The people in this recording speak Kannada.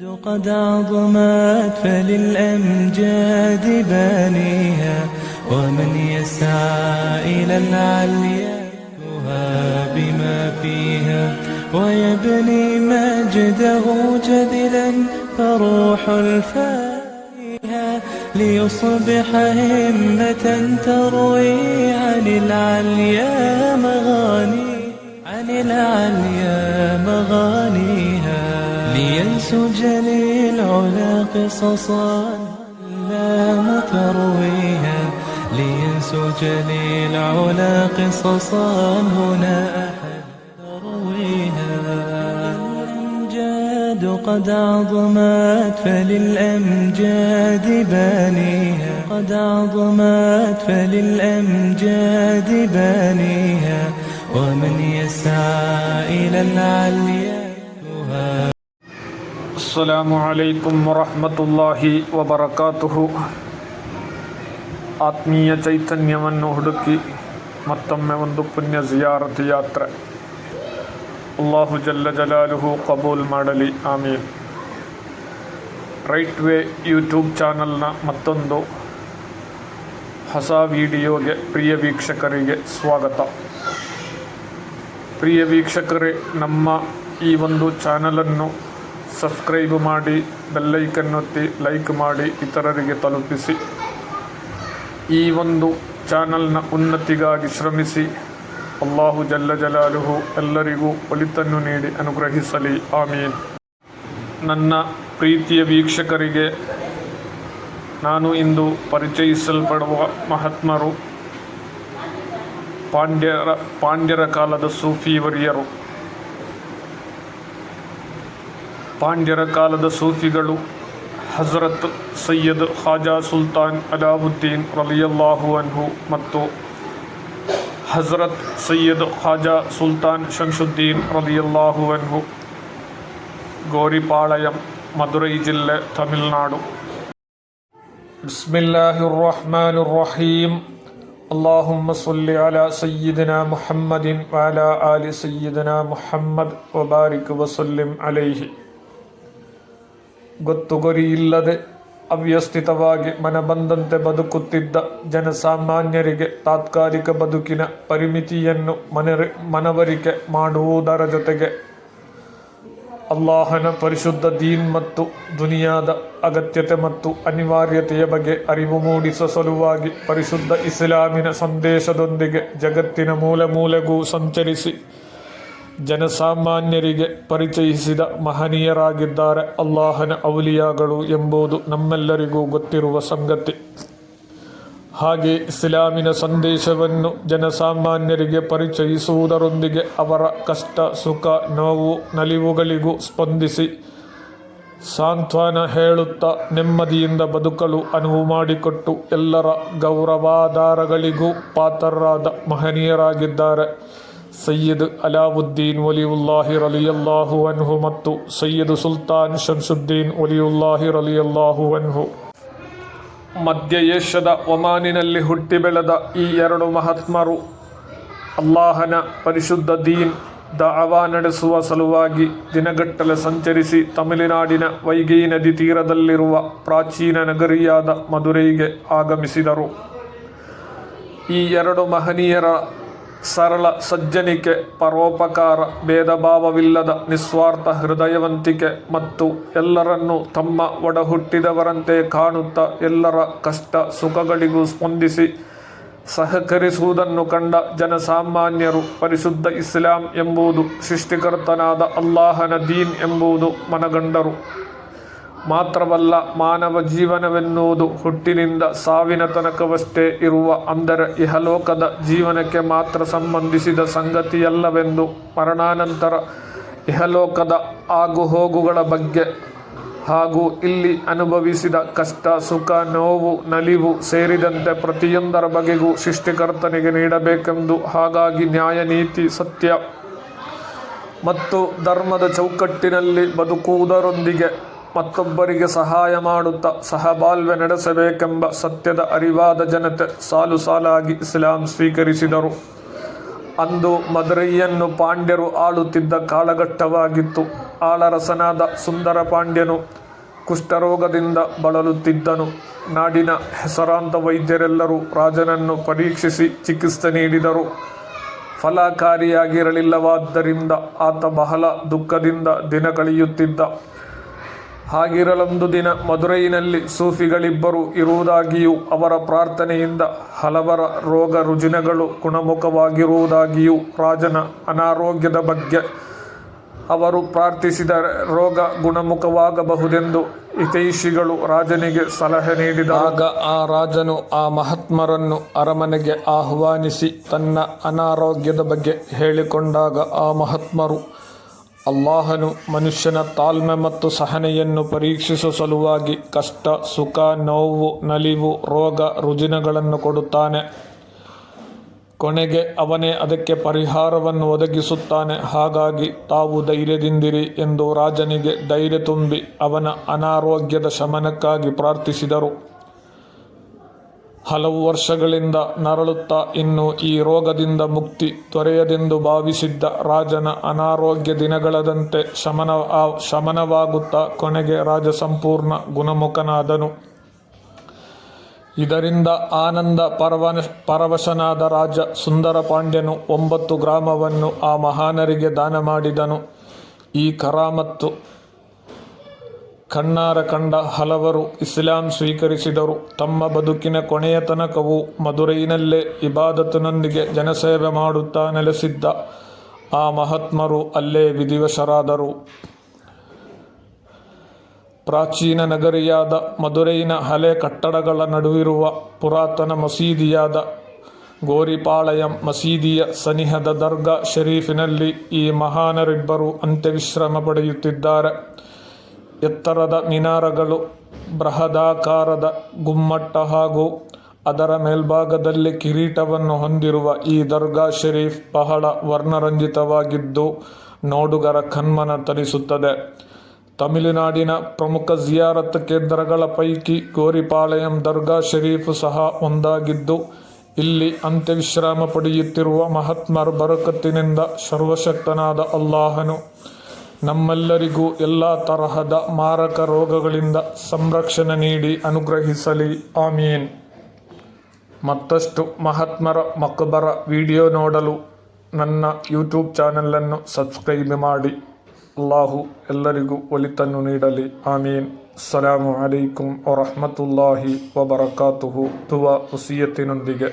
قد عظمت فللأمجاد بانيها ومن يسعى إلى العليا بما فيها ويبني مجده جدلا فروح الفاتحة ليصبح همة تروي عن العليا مغاني عن العليا مغانيها. لينسج للعلا قصصا لا مترويها لينسج للعلا قصصا هنا أحد ترويها. الأمجاد قد عظمت فللأمجاد بانيها. قد عظمت فللأمجاد بانيها. ومن يسعى إلى العليا ಅಸ್ಸಲಾಮು ಅಲೈಕುಂ ವರಹಮತುಲ್ಲಾಹಿ ವಬರಕಾತುಹು ಆತ್ಮೀಯ ಚೈತನ್ಯವನ್ನು ಹುಡುಕಿ ಮತ್ತೊಮ್ಮೆ ಒಂದು ಪುಣ್ಯ ಜಿಯಾರತ್ ಯಾತ್ರೆ. ಅಲ್ಲಾಹು ಜಲ್ಲ ಜಲಾಲುಹು ಕಬೂಲ್ ಮಾಡಲಿ. ಆಮೀನ್. ರೈಟ್ ವೇ ಯೂಟ್ಯೂಬ್ ಚಾನಲ್ನ ಮತ್ತೊಂದು ಹೊಸ ವಿಡಿಯೋಗೆ ಪ್ರಿಯ ವೀಕ್ಷಕರಿಗೆ ಸ್ವಾಗತ. ಪ್ರಿಯ ವೀಕ್ಷಕರೇ, ನಮ್ಮ ಈ ಒಂದು ಚಾನಲನ್ನು ಸಬ್ಸ್ಕ್ರೈಬ್ ಮಾಡಿ ಬೆಲ್ಲೈಕನ್ ಒತ್ತಿ ಲೈಕ್ ಮಾಡಿ ಇತರರಿಗೆ ತಲುಪಿಸಿ. ಈ ಒಂದು ಚಾನಲ್ನ ಉನ್ನತಿಗಾಗಿ ಶ್ರಮಿಸಿ. ಅಲ್ಲಾಹು ಜಲ್ಲ ಜಲಾಲುಹು ಎಲ್ಲರಿಗೂ ಒಳಿತನ್ನು ನೀಡಿ ಅನುಗ್ರಹಿಸಲಿ. ಆಮೀನ್. ನನ್ನ ಪ್ರೀತಿಯ ವೀಕ್ಷಕರಿಗೆ ನಾನು ಇಂದು ಪರಿಚಯಿಸಲ್ಪಡುವ ಮಹಾತ್ಮರು ಪಾಂಡ್ಯರ ಪಾಂಡ್ಯರ ಕಾಲದ ಸೂಫಿ പാണ്ഡ്യರ കാലത സൂഫികളും ഹസ്രത്ത് സയ്യദ് ഹാജ സുൽത്താൻ അലാവുദ്ദീൻ റലിയല്ലാഹു അൻഹു ಮತ್ತು ಹಜರತ್ ಸಯ್ಯದ್ ಹಾಜ ಸುಲ್ತಾನ್ ಶಂಶುದ್ದೀನ್ ರಲಿಯಲ್ಲಾಹು ಅನ್ಹು ಗೋರಿಪಾಳಯಂ ಮಧುರೈ ಜಿಲ್ಲೆ ತಮಿಳುನಾಡು ബിസ്മില്ലാഹിർ റഹ്മാനിർ റഹീം അള്ളാഹുമ്മ സല്ലി അല സയ്യിദന മുഹമ്മദിൻ വാല ആലി സയ്യിദന മുഹമ്മദ് വബാരിക് വസല്ലിം അലൈഹി. ಗೊತ್ತು ಗುರಿ ಇಲ್ಲದೆ ಅವ್ಯವಸ್ಥಿತವಾಗಿ ಮನ ಬಂದಂತೆ ಬದುಕುತ್ತಿದ್ದ ಜನಸಾಮಾನ್ಯರಿಗೆ ತಾತ್ಕಾಲಿಕ ಬದುಕಿನ ಪರಿಮಿತಿಯನ್ನು ಮನರಿ, ಮನವರಿಕೆ ಮಾಡುವುದರ ಜೊತೆಗೆ ಅಲ್ಲಾಹನ ಪರಿಶುದ್ಧ ದೀನ್ ಮತ್ತು ದುನಿಯಾದ ಅಗತ್ಯತೆ ಮತ್ತು ಅನಿವಾರ್ಯತೆಯ ಬಗ್ಗೆ ಅರಿವು ಮೂಡಿಸುವ ಸಲುವಾಗಿ ಪರಿಶುದ್ಧ ಇಸ್ಲಾಮಿನ ಸಂದೇಶದೊಂದಿಗೆ ಜಗತ್ತಿನ ಮೂಲೆ ಮೂಲೆಗೂ ಸಂಚರಿಸಿ ಜನಸಾಮಾನ್ಯರಿಗೆ ಪರಿಚಯಿಸಿದ ಮಹನೀಯರಾಗಿದ್ದಾರೆ ಅಲ್ಲಾಹನ ಔಲಿಯಾಗಳು ಎಂಬುದು ನಮ್ಮೆಲ್ಲರಿಗೂ ಗೊತ್ತಿರುವ ಸಂಗತಿ. ಹಾಗೆ ಇಸ್ಲಾಮಿನ ಸಂದೇಶವನ್ನು ಜನಸಾಮಾನ್ಯರಿಗೆ ಪರಿಚಯಿಸುವುದರೊಂದಿಗೆ ಅವರ ಕಷ್ಟ, ಸುಖ, ನೋವು, ನಲಿವುಗಳಿಗೂ ಸ್ಪಂದಿಸಿ ಸಾಂತ್ವನ ಹೇಳುತ್ತಾ ನೆಮ್ಮದಿಯಿಂದ ಬದುಕಲು ಅನುವು ಮಾಡಿಕೊಟ್ಟು ಎಲ್ಲರ ಗೌರವಾಧಾರಗಳಿಗೂ ಪಾತ್ರರಾದ ಮಹನೀಯರಾಗಿದ್ದಾರೆ. ಸಯ್ಯದ್ ಅಲಾವುದ್ದೀನ್ ಒಲಿಯುಲ್ಲಾಹಿರ್ ಅಲಿಯಲ್ಲಾಹು ಅನ್ಹು ಮತ್ತು ಸಯ್ಯದ್ ಸುಲ್ತಾನ್ ಶಂಸುದ್ದೀನ್ ಒಲಿಯುಲ್ಲಾಹಿರ್ ಅಲಿಯಲ್ಲಾಹು ಅನ್ಹು. ಮಧ್ಯ ಏಷ್ಯದ ಒಮಾನಿನಲ್ಲಿ ಹುಟ್ಟಿ ಬೆಳೆದ ಈ ಎರಡು ಮಹಾತ್ಮರು ಅಲ್ಲಾಹನ ಪರಿಶುದ್ಧ ದೀನ್ ದಾವಾ ನಡೆಸುವ ಸಲುವಾಗಿ ದಿನಗಟ್ಟಲೆ ಸಂಚರಿಸಿ ತಮಿಳುನಾಡಿನ ವೈಗೈ ನದಿ ತೀರದಲ್ಲಿರುವ ಪ್ರಾಚೀನ ನಗರಿಯಾದ ಮಧುರೈಗೆ ಆಗಮಿಸಿದರು. ಈ ಎರಡು ಮಹನೀಯರ ಸರಳ ಸಜ್ಜನಿಕೆ, ಪರೋಪಕಾರ, ಭೇದಭಾವವಿಲ್ಲದ ನಿಸ್ವಾರ್ಥ ಹೃದಯವಂತಿಕೆ ಮತ್ತು ಎಲ್ಲರನ್ನು ತಮ್ಮ ಒಡಹುಟ್ಟಿದವರಂತೆ ಕಾಣುತ್ತಾ ಎಲ್ಲರ ಕಷ್ಟ ಸುಖಗಳಿಗೂ ಸ್ಪಂದಿಸಿ ಸಹಕರಿಸುವುದನ್ನು ಕಂಡ ಜನಸಾಮಾನ್ಯರು, ಪರಿಶುದ್ಧ ಇಸ್ಲಾಂ ಎಂಬುದು ಸೃಷ್ಟಿಕರ್ತನಾದ ಅಲ್ಲಾಹನ ದೀನ್ ಎಂಬುದು ಮನಗಂಡರು. ಮಾತ್ರವಲ್ಲ ಮಾನವ ಜೀವನವೆನ್ನುವುದು ಹುಟ್ಟಿನಿಂದ ಸಾವಿನ ತನಕವಷ್ಟೇ ಇರುವ ಅಂದರೆ ಇಹಲೋಕದ ಜೀವನಕ್ಕೆ ಮಾತ್ರ ಸಂಬಂಧಿಸಿದ ಸಂಗತಿಯಲ್ಲವೆಂದು ಮರಣಾನಂತರ ಇಹಲೋಕದ ಆಗುಹೋಗುಗಳ ಬಗ್ಗೆ ಹಾಗೂ ಇಲ್ಲಿ ಅನುಭವಿಸಿದ ಕಷ್ಟ, ಸುಖ, ನೋವು, ನಲಿವು ಸೇರಿದಂತೆ ಪ್ರತಿಯೊಂದರ ಬಗೆಗೂ ಸೃಷ್ಟಿಕರ್ತನಿಗೆ ನೀಡಬೇಕೆಂದು ಹಾಗಾಗಿ ನ್ಯಾಯ, ನೀತಿ, ಸತ್ಯ ಮತ್ತು ಧರ್ಮದ ಚೌಕಟ್ಟಿನಲ್ಲಿ ಬದುಕುವುದರೊಂದಿಗೆ ಮತ್ತೊಬ್ಬರಿಗೆ ಸಹಾಯ ಮಾಡುತ್ತಾ ಸಹಬಾಳ್ವೆ ನಡೆಸಬೇಕೆಂಬ ಸತ್ಯದ ಅರಿವಾದ ಜನತೆ ಸಾಲು ಸಾಲಾಗಿ ಇಸ್ಲಾಂ ಸ್ವೀಕರಿಸಿದರು. ಅಂದು ಮದುರೈಯನ್ನು ಪಾಂಡ್ಯರು ಆಳುತ್ತಿದ್ದ ಕಾಲಘಟ್ಟವಾಗಿತ್ತು. ಆಳರಸನಾದ ಸುಂದರ ಪಾಂಡ್ಯನು ಕುಷ್ಠರೋಗದಿಂದ ಬಳಲುತ್ತಿದ್ದನು. ನಾಡಿನ ಹೆಸರಾಂತ ವೈದ್ಯರೆಲ್ಲರೂ ರಾಜನನ್ನು ಪರೀಕ್ಷಿಸಿ ಚಿಕಿತ್ಸೆ ನೀಡಿದರು. ಫಲಕಾರಿಯಾಗಿರಲಿಲ್ಲವಾದ್ದರಿಂದ ಆತ ಬಹಳ ದುಃಖದಿಂದ ದಿನ ಕಳೆಯುತ್ತಿದ್ದ. ಹಾಗಿರಲೊಂದು ದಿನ ಮದುರೈನಲ್ಲಿ ಸೂಫಿಗಳಿಬ್ಬರು ಇರುವುದಾಗಿಯೂ ಅವರ ಪ್ರಾರ್ಥನೆಯಿಂದ ಹಲವರ ರೋಗ ರುಜಿನಗಳು ಗುಣಮುಖವಾಗಿರುವುದಾಗಿಯೂ ರಾಜನ ಅನಾರೋಗ್ಯದ ಬಗ್ಗೆ ಅವರು ಪ್ರಾರ್ಥಿಸಿದ ರೋಗ ಗುಣಮುಖವಾಗಬಹುದೆಂದು ಹಿತೈಷಿಗಳು ರಾಜನಿಗೆ ಸಲಹೆ ನೀಡಿದಾಗ ಆ ರಾಜನು ಆ ಮಹಾತ್ಮರನ್ನು ಅರಮನೆಗೆ ಆಹ್ವಾನಿಸಿ ತನ್ನ ಅನಾರೋಗ್ಯದ ಬಗ್ಗೆ ಹೇಳಿಕೊಂಡಾಗ ಆ ಮಹಾತ್ಮರು ಅಲ್ಲಾಹನು ಮನುಷ್ಯನ ತಾಳ್ಮೆ ಮತ್ತು ಸಹನೆಯನ್ನು ಪರೀಕ್ಷಿಸುವ ಸಲುವಾಗಿ ಕಷ್ಟ, ಸುಖ, ನೋವು, ನಲಿವು, ರೋಗ, ರುಜಿನಗಳನ್ನು ಕೊಡುತ್ತಾನೆ. ಕೊನೆಗೆ ಅವನೇ ಅದಕ್ಕೆ ಪರಿಹಾರವನ್ನು ಒದಗಿಸುತ್ತಾನೆ. ಹಾಗಾಗಿ ತಾವು ಧೈರ್ಯದಿಂದಿರಿ ಎಂದು ರಾಜನಿಗೆ ಧೈರ್ಯ ತುಂಬಿ ಅವನ ಅನಾರೋಗ್ಯದ ಶಮನಕ್ಕಾಗಿ ಪ್ರಾರ್ಥಿಸಿದರು. ಹಲವು ವರ್ಷಗಳಿಂದ ನರಳುತ್ತಾ ಇನ್ನು ಈ ರೋಗದಿಂದ ಮುಕ್ತಿ ತೊರೆಯದೆಂದು ಭಾವಿಸಿದ್ದ ರಾಜನ ಅನಾರೋಗ್ಯ ದಿನಗಳದಂತೆ ಶಮನ ಶಮನವಾಗುತ್ತಾ ಕೊನೆಗೆ ರಾಜ ಸಂಪೂರ್ಣ ಗುಣಮುಖನಾದನು. ಇದರಿಂದ ಆನಂದ ಪರವನ, ಪರವಶನಾದ ರಾಜ ಸುಂದರ ಪಾಂಡ್ಯನು ಒಂಬತ್ತು ಗ್ರಾಮವನ್ನು ಆ ಮಹಾನರಿಗೆ ದಾನ ಮಾಡಿದನು. ಈ ಕರಾಮತ್ತು ಕಣ್ಣಾರ ಕಂಡ ಹಲವರು ಇಸ್ಲಾಂ ಸ್ವೀಕರಿಸಿದರು. ತಮ್ಮ ಬದುಕಿನ ಕೊನೆಯ ತನಕವೂ ಮದುರೈನಲ್ಲೇ ಇಬಾದತ್ನೊಂದಿಗೆ ಜನಸೇವೆ ಮಾಡುತ್ತಾ ನೆಲೆಸಿದ್ದ ಆ ಮಹಾತ್ಮರು ಅಲ್ಲೇ ವಿಧಿವಶರಾದರು. ಪ್ರಾಚೀನ ನಗರಿಯಾದ ಮದುರೈನ ಹಳೆ ಕಟ್ಟಡಗಳ ನಡುವಿರುವ ಪುರಾತನ ಮಸೀದಿಯಾದ ಗೋರಿಪಾಳಯಂ ಮಸೀದಿಯ ಸನಿಹದ ದರ್ಗಾ ಶರೀಫಿನಲ್ಲಿ ಈ ಮಹಾನರಿಬ್ಬರು ಅಂತ್ಯವಿಶ್ರಮ ಪಡೆಯುತ್ತಿದ್ದಾರೆ. ಎತ್ತರದ ಮಿನಾರಗಳು, ಬೃಹದಾಕಾರದ ಗುಮ್ಮಟ್ಟ ಹಾಗೂ ಅದರ ಮೇಲ್ಭಾಗದಲ್ಲಿ ಕಿರೀಟವನ್ನು ಹೊಂದಿರುವ ಈ ದರ್ಗಾ ಶರೀಫ್ ಬಹಳ ವರ್ಣರಂಜಿತವಾಗಿದ್ದು ನೋಡುಗರ ಕಣ್ಮನ ತರಿಸುತ್ತದೆ. ತಮಿಳುನಾಡಿನ ಪ್ರಮುಖ ಜಿಯಾರತ್ ಕೇಂದ್ರಗಳ ಪೈಕಿ ಗೋರಿಪಾಳಯಂ ದರ್ಗಾ ಶರೀಫ್ ಸಹ ಒಂದಾಗಿದ್ದು, ಇಲ್ಲಿ ಅಂತ್ಯವಿಶ್ರಾಮ ಪಡೆಯುತ್ತಿರುವ ಮಹಾತ್ಮರ ಬರಕತ್ತಿನಿಂದ ಸರ್ವಶಕ್ತನಾದ ಅಲ್ಲಾಹನು ನಮ್ಮೆಲ್ಲರಿಗೂ ಎಲ್ಲ ತರಹದ ಮಾರಕ ರೋಗಗಳಿಂದ ಸಂರಕ್ಷಣೆ ನೀಡಿ ಅನುಗ್ರಹಿಸಲಿ. ಆಮೀನ್. ಮತ್ತಷ್ಟು ಮಹಾತ್ಮರ ಮಕಬರ ವಿಡಿಯೋ ನೋಡಲು ನನ್ನ ಯೂಟ್ಯೂಬ್ ಚಾನಲನ್ನು ಸಬ್ಸ್ಕ್ರೈಬ್ ಮಾಡಿ. ಅಲ್ಲಾಹು ಎಲ್ಲರಿಗೂ ಒಲಿತನ್ನು ನೀಡಲಿ. ಆಮೀನ್. ಅಸ್ಸಲಾಮು ಅಲೈಕುಂ ವರಹಮತುಲ್ಲಾಹಿ ವಬರಕಾತುಹು. ತುವಾ ವಸಿಯತ್ತಿನೊಂದಿಗೆ.